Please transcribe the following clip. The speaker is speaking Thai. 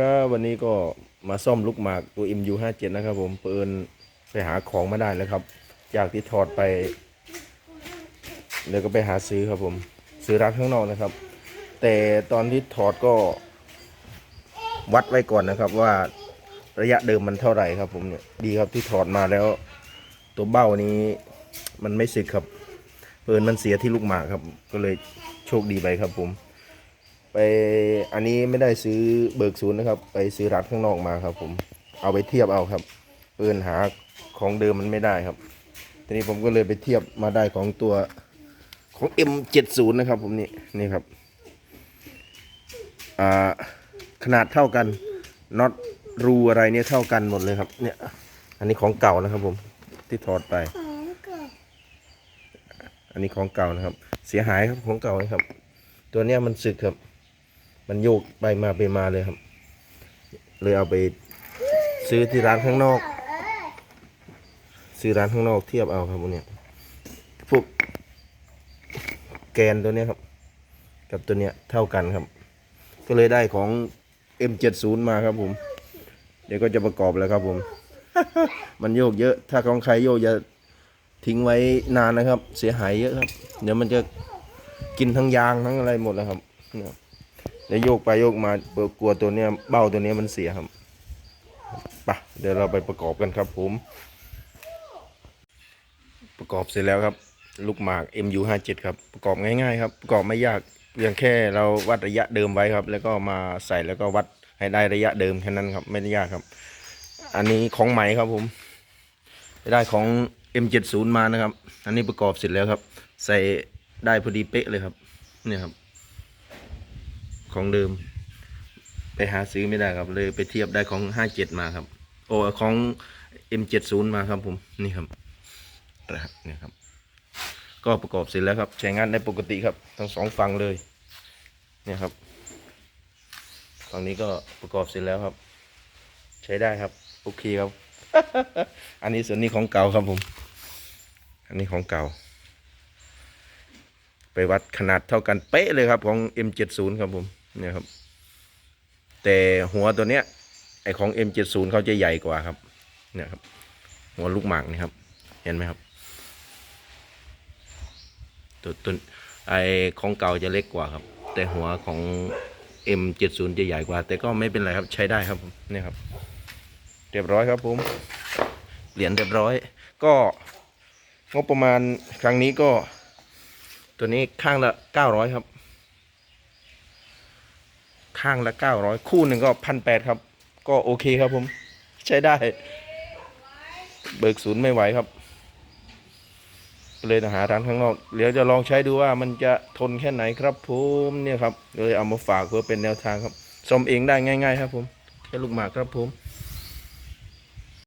ครับวันนี้ก็มาซ่อมลูกหมากตัว MU57 นะครับผมเปินไปหาของมาได้แล้วครับ จากที่ถอดไปแล้วก็ไปหาซื้อครับผม ซื้อร้านข้างนอกนะครับ แต่ตอนที่ถอดก็วัดไว้ก่อนนะครับว่าระยะเดิมมันเท่าไหร่ครับผมเนี่ยดีครับที่ถอดมาแล้ว ตัวเบ้านี้มันไม่สึกครับเปินมันเสียที่ลูกหมากครับ ก็เลยโชคดีไปครับผม ไปอันนี้ไม่ได้ซื้อเบิกศูนย์นะครับ ไปซื้อร้านข้างนอกมาครับผมเอาไปเทียบเอาครับเปินหาของเดิมมันไม่ได้ครับ ทีนี้ผมก็เลยไปเทียบมาได้ของตัวของ M70 นะครับ ผมนี่นี่ครับขนาดเท่ากันน็อตรูอะไรเนี่ยเท่ากันหมดเลยครับ เนี่ยอันนี้ของเก่านะครับ ผมที่ถอดไป อันนี้ของเก่านะครับ เสียหายครับของเก่านะครับ ตัวเนี้ยมันสึกครับ มันโยกไปมาไปมาเลยครับ เลยเอาไปซื้อที่ร้านข้างนอก ซื้อร้านข้างนอกเทียบเอาครับพวกเนี้ยพวกแกนตัวเนี้ยครับ กับตัวเนี้ยเท่ากันครับ ก็เลยได้ของ M70 มาครับผม เดี๋ยวก็จะประกอบแล้วครับผม มันโยกเยอะ ถ้าของใครโยกจะทิ้งไว้นานนะครับ เสียหายเยอะครับ เดี๋ยวมันจะกินทั้งยางทั้งอะไรหมดแล้วครับเนี่ย เดี๋ยวโยกไปโยกมากลัวตัวเนี้ยเบ้าตัวเนี้ยมันเสียครับไปะเดี๋ยวเราไปประกอบกันครับผม ประกอบเสร็จแล้วครับ ลูกหมาก MU57 ครับประกอบง่ายๆครับ ประกอบไม่ยากเพียงแค่เราวัดระยะเดิมไว้ครับ แล้วก็มาใส่แล้วก็วัดให้ได้ระยะเดิมแค่นั้นครับ ไม่ได้ยากครับ อันนี้ของใหม่ครับผมไปได้ของ M70 มานะครับ อันนี้ประกอบเสร็จแล้วครับ ใส่ได้พอดีเป๊ะเลยครับ เนี่ยครับ ของเดิม ไปหาซื้อไม่ได้ครับ เลยไปเทียบได้ของ57มาครับ โอ้ของ M70 มาครับผมนี่ครับนะครับนี่ครับ ก็ประกอบเสร็จแล้วครับ ใช้งานได้ปกติครับทั้งสองฝั่งเลยเนี่ยครับฝั่งนี้ก็ประกอบเสร็จแล้วครับ ใช้ได้ครับโอเคครับ อันนี้ส่วนนี้ของเก่าครับผม อันนี้ของเก่า ไปวัดขนาดเท่ากันเป๊ะเลยครับของ M70 ครับผม เนี่ยครับ แต่หัวตัวเนี้ยไอของ M70 เขาจะใหญ่กว่าครับ เนี่ยครับ หัวลูกหมากนี่ครับ เห็นไหมครับ ตัวตัวไอของเก่าจะเล็กกว่าครับ แต่หัวของ M70 จะใหญ่กว่า แต่ก็ไม่เป็นไรครับใช้ได้ครับเนี่ยครับ เรียบร้อยครับผมเหรียญเรียบร้อย ก็งบประมาณครั้งนี้ก็ ตัวนี้ข้างละเก้าร้อยครับ ข้างละเก้าร้อยคู่หนึ่งก็พันแปดครับ ก็โอเคครับผม ใช้ได้ เบิกศูนย์ไม่ไหวครับ เลยต้องหาร้านข้างนอกเดี๋ยวจะลองใช้ดูว่ามันจะทนแค่ไหนครับผมเนี่ยครับเลยเอามาฝากเพื่อเป็นแนวทางครับซ่อมเองได้ง่าย ๆ ครับผมแค่ลูกหมากครับผม